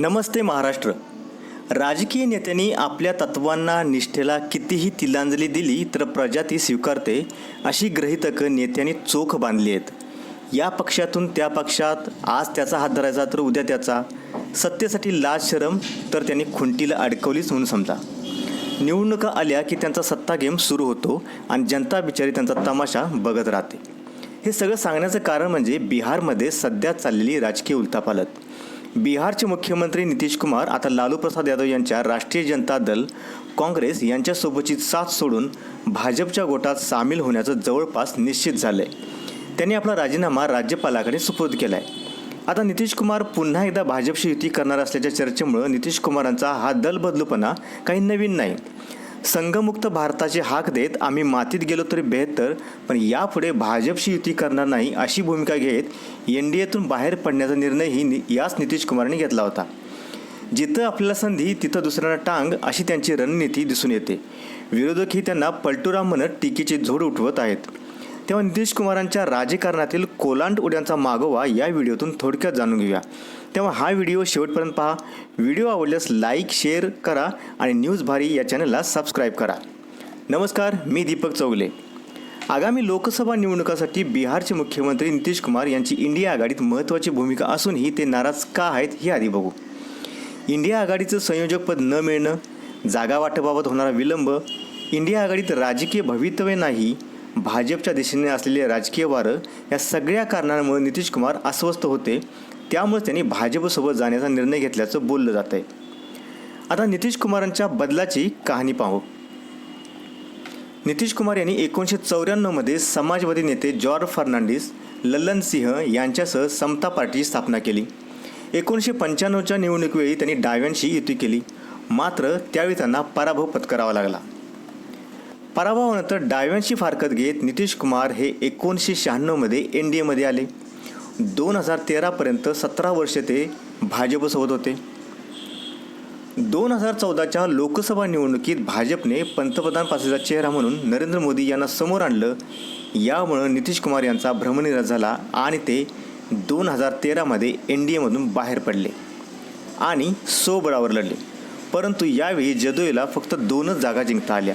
नमस्ते महाराष्ट्र. राजकीय नेत्यांनी आपल्या तत्वांना निष्ठेला कितीही तिलांजली दिली तर प्रजा ती स्वीकारते अशी ग्रहितकं नेत्यांनी चोख बांधली आहेत. या पक्षातून त्या पक्षात आज त्याचा हात धरायचा तर उद्या त्याचा. सत्तेसाठी लाज शरम तर त्यांनी खुंटीला अडकवलीच म्हणून समजा. निवडणुका आल्या की त्यांचा सत्ता गेम सुरू होतो आणि जनता बिचारी त्यांचा तमाशा बघत राहते. हे सगळं सांगण्याचं कारण म्हणजे बिहारमध्ये सध्या चाललेली राजकीय उलथापालत बिहारचे मुख्यमंत्री नितीश कुमार आता लालू प्रसाद यादव यांच्या राष्ट्रीय जनता दल काँग्रेस यांच्यासोबतची साथ सोडून भाजपच्या गोटात सामील होण्याचं जवळपास निश्चित झालं आहे त्यांनी आपला राजीनामा राज्यपालाकडे सुपूर्द केला आहे आता नितीश कुमार पुन्हा एकदा भाजपशी युती करणार असल्याच्या चर्चेमुळं नितीश कुमारांचा हा दलबदलूपणा काही नवीन नाही. संघमुक्त भारताची हाक देत आम्ही मातीत गेलो तरी बेहतर पण यापुढे भाजपशी युती करणार नाही अशी भूमिका घेत एन डी एतून बाहेर पडण्याचा निर्णयही नि याच नितीश कुमारने घेतला होता. जिथं आपल्याला संधी तिथं दुसऱ्यांना टांग अशी त्यांची रणनीती दिसून येते. विरोधकही त्यांना पलटुराम म्हणत टीकेची झोड उठवत आहेत. तेव्हा नितीश कुमारांच्या राजकारणातील कोलांट उड्यांचा मागोवा या व्हिडिओतून थोडक्यात जाणून घेऊया. तेव्हा हा व्हिडिओ शेवटपर्यंत पहा. व्हिडिओ आवडल्यास लाईक शेअर करा आणि न्यूज भारी या चॅनलला सबस्क्राईब करा. नमस्कार मी दीपक चौगले. आगामी लोकसभा निवडणुकासाठी बिहारचे मुख्यमंत्री नितीश कुमार यांची इंडिया आघाडीत महत्त्वाची भूमिका असूनही ते नाराज का आहेत हे आधी बघू. इंडिया आघाडीचं संयोजकपद न मिळणं जागा वाटपाबाबत होणारा विलंब इंडिया आघाडीत राजकीय भवितव्य नाही भाजपच्या दिशेने असलेले राजकीय वारं या सगळ्या कारणांमुळे नितीश कुमार अस्वस्थ होते. त्यामुळे त्यांनी भाजपसोबत जाण्याचा निर्णय घेतल्याचं बोललं जात आहे आता नितीश कुमारांच्या बदलाची कहाणी पाहू. नितीश कुमार यांनी एकोणीसशे चौऱ्याण्णवमध्ये समाजवादी नेते जॉर्ज फर्नांडिस लल्लन सिंह यांच्यासह समता पार्टीची स्थापना केली. एकोणीसशे पंच्याण्णवच्या निवडणुकीवेळी त्यांनी डाव्यांशी युती केली. मात्र त्यावेळी त्यांना पराभव पत्करावा लागला. पराभवानंतर डाव्यांशी फारकत घेत नितीश कुमार हे एकोणीसशे शहाण्णवमध्ये एन डी एमध्ये आले. दोन हजार तेरापर्यंत सतरा वर्षे ते भाजपसोबत होते. दोन हजार चौदाच्या लोकसभा निवडणुकीत भाजपने पंतप्रधान पासेचा चेहरा म्हणून नरेंद्र मोदी यांना समोर आणलं. यामुळं नितीश कुमार यांचा भ्रमनिराश झाला आणि ते दोन हजार तेरामध्ये एन डी एमधून बाहेर पडले आणि सोबळावर लढले. परंतु यावेळी जदोईला फक्त दोनच जागा जिंकता आल्या.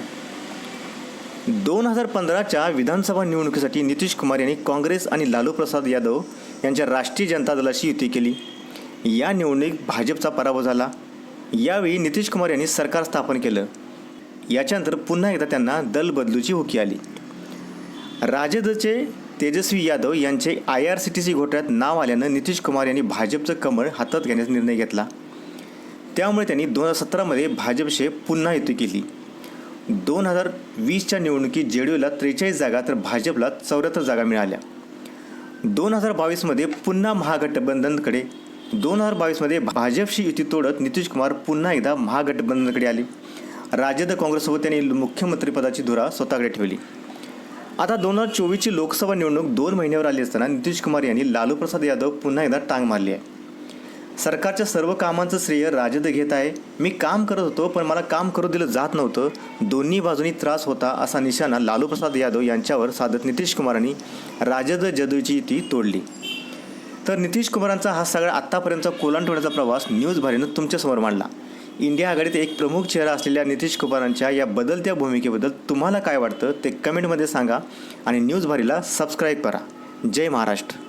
दोन हजार पंधराच्या विधानसभा निवडणुकीसाठी नितीश कुमार यांनी काँग्रेस आणि लालू प्रसाद यादव यांच्या राष्ट्रीय जनता दलाशी युती केली. या निवडणुकीत भाजपचा पराभव झाला. यावेळी नितीश कुमार यांनी सरकार स्थापन केलं. याच्यानंतर पुन्हा एकदा त्यांना दल बदलूची हुकी आली. राजदचे तेजस्वी यादव यांचे I R C T C घोटाळ्यात नाव आल्यानं नितीश कुमार यांनी भाजपचं कमळ हातात घेण्याचा निर्णय घेतला. त्यामुळे त्यांनी दोन हजार सतरामध्ये भाजपशी पुन्हा युती केली. दोन हजार वीसच्या निवडणुकीत जे डी यूला त्रेचाळीस जागा तर भाजपला चौऱ्याहत्तर जागा मिळाल्या. दोन हजार बावीसमध्ये पुन्हा महागठबंधनकडे दोन हजार बावीसमध्ये भाजपशी युती तोडत नितीश कुमार पुन्हा एकदा महागठबंधनकडे आले. राजद काँग्रेससोबत त्यांनी मुख्यमंत्रीपदाची धुरा स्वतःकडे ठेवली. आता दोन हजार चोवीसची लोकसभा निवडणूक दोन महिन्यावर आली असताना नितीश कुमार यांनी लालू प्रसाद यादव पुन्हा एकदा टांग मारली आहे. सरकारच्या सर्व कामांचं श्रेय राजद घेत आहे. मी काम करत होतो पण मला काम करू दिलं जात नव्हतं. दोन्ही बाजूनी त्रास होता असा निशाणा लालू प्रसाद यादव यांच्यावर साधत नितीश कुमारांनी राजद जदूची ती तोडली. तर नितीश कुमारांचा हा सगळा आत्तापर्यंतचा कोलांटवण्याचा प्रवास न्यूज भारीनं तुमच्यासमोर मांडला. इंडिया आघाडीत एक प्रमुख चेहरा असलेल्या नितीश कुमारांच्या या बदलत्या भूमिकेबद्दल तुम्हाला काय वाटतं ते कमेंटमध्ये सांगा आणि न्यूज भारीला सबस्क्राईब करा. जय महाराष्ट्र.